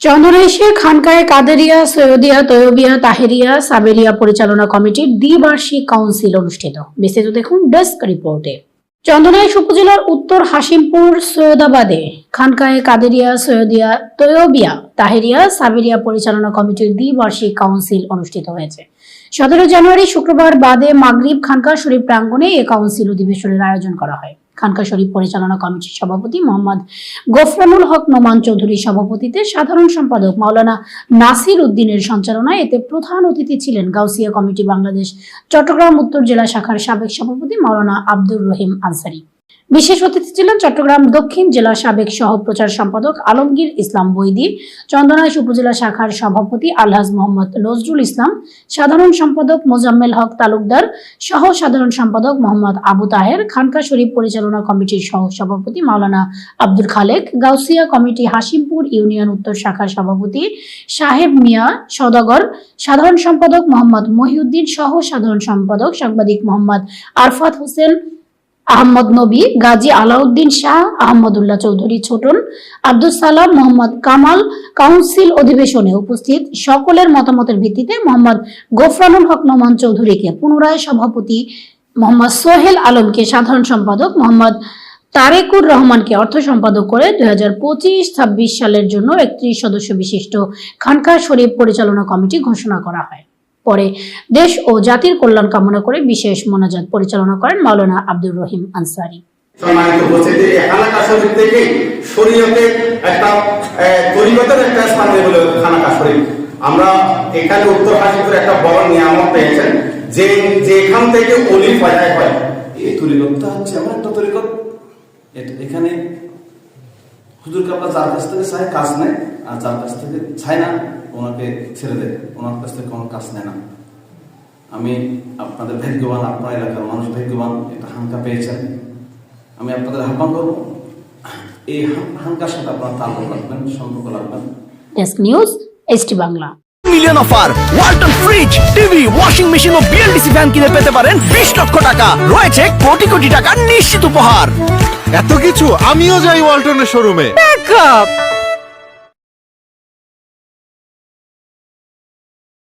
চন্দনাইশে খানকায় কাদেরিয়া, সৈয়দিয়া, তৈয়বিয়া, তাহেরিয়া, সাবেরিয়া পরিচালনা কমিটির দ্বিবার্ষিক কাউন্সিল অনুষ্ঠিত। বিস্তারিত দেখুন ডেস্ক রিপোর্টে। চন্দনাইশ উপজেলার উত্তর হাসিমপুর সৈয়দাবাদে খানকায় কাদেরিয়া, সৈয়দিয়া, তৈয়বিয়া, তাহেরিয়া, সাবেরিয়া পরিচালনা কমিটির দ্বিবার্ষিক কাউন্সিল অনুষ্ঠিত হয়েছে। সতেরো জানুয়ারি শুক্রবার বাদে মাগরিব খানকা শরীফ প্রাঙ্গণে এই কাউন্সিল অধিবেশনের আয়োজন করা হয়। খানকা শরীফ পরিচালনা কমিটির সভাপতি মোহাম্মদ গোফরানুল হক নোমান চৌধুরীর সভাপতিতে সাধারণ সম্পাদক মাওলানা নাসির উদ্দিনের সঞ্চালনায় এতে প্রধান অতিথি ছিলেন গাউসিয়া কমিটি বাংলাদেশ, চট্টগ্রাম উত্তর জেলা শাখার সাবেক সভাপতি মাওলানা আব্দুর রহিম আনসারি। বিশেষ অতিথি ছিলেন চট্টগ্রাম দক্ষিণ জেলা সাবেক সহ প্রচার সম্পাদক আলমগীর ইসলাম বৈদি, চন্দনাইশ উপজেলা শাখার সভাপতি আলহাজ মোহাম্মদ নজরুল ইসলাম, সাধারণ সম্পাদক মোজাম্মেল হক তালুকদার, সহ সাধারণ সম্পাদক মোহাম্মদ আবু তাহের, খানকা শরীফ পরিচালনা কমিটির সহ সভাপতি মাওলানা আব্দুল খালেক, গাউসিয়া কমিটি হাসিমপুর ইউনিয়ন উত্তর শাখার সভাপতি সাহেব মিয়া সদাগর, সাধারণ সম্পাদক মোহাম্মদ মহিউদ্দিন, সহ সাধারণ সম্পাদক সাংবাদিক মোহাম্মদ আরফাত হোসেন আহমদ নবী, গাজী আলাউদ্দিন শাহ, আহমদুল্লাহ চৌধুরী ছোটন আব্দুল সালাম মোহাম্মদ কামাল কাউন্সিল অধিবেশনে উপস্থিত। সকলের মতামতের ভিত্তিতে মোহাম্মদ গোফরানুল হক নোমান চৌধুরীকে পুনরায় সভাপতি মোহাম্মদ সোহেল আলমকে সাধারণ সম্পাদক মোহাম্মদ তারেকুর রহমানকে অর্থ সম্পাদক করে দুই হাজার পঁচিশ ছাব্বিশ সালের জন্য একত্রিশ সদস্য বিশিষ্ট খানকা শরীফ পরিচালনা কমিটি ঘোষণা করা হয়। পরে দেশ ও জাতির কল্যাণ কামনা করে বিশেষ মোনাজাত পরিচালনা করেন মাওলানা আব্দুর রহিম আনসারি। সম্মানিত উপস্থিতি খানাকা শরীফ থেকে শরীয়তে একটা তরিকতের একটা স্থান হলো খানাকা শরীফ। আমরা এখানে উত্তর হাসিপুর একটা বড় নিয়ামত পেয়েছেন যে যেখান থেকে অলি ফজায় হয়। এই তরিকতটা হচ্ছে এমন একটা তরিকত। এখানে হুজুর কাপড় যার কাছ থেকে চায় কাজ নেয় আর যার কাছ থেকে চায় না ওনাকে ছেড়ে দেয়। ওনার কাছ থেকে কোনো কাজ নেয় না। আমি আপনাদের ভাগ্যবান আপনার এলাকার মানুষ ভাগ্যবান এটা হাঙ্কা পেয়েছেন। আমি আপনাদের আহ্বান করব এই হাঙ্কার সাথে আপনার তাল্লুক রাখবেন সম্পর্ক রাখবেন। Desk news ST Bangla million offer Walton fridge TV washing machine ও বিএলডিসি ফ্যান কিনে পেতে পারেন বিশ লক্ষ টাকা। রয়েছে কোটি কোটি টাকার নিশ্চিত উপহার। এত কিছু আমিও যাই ওয়ালটনের শোরুমে ব্যাকআপ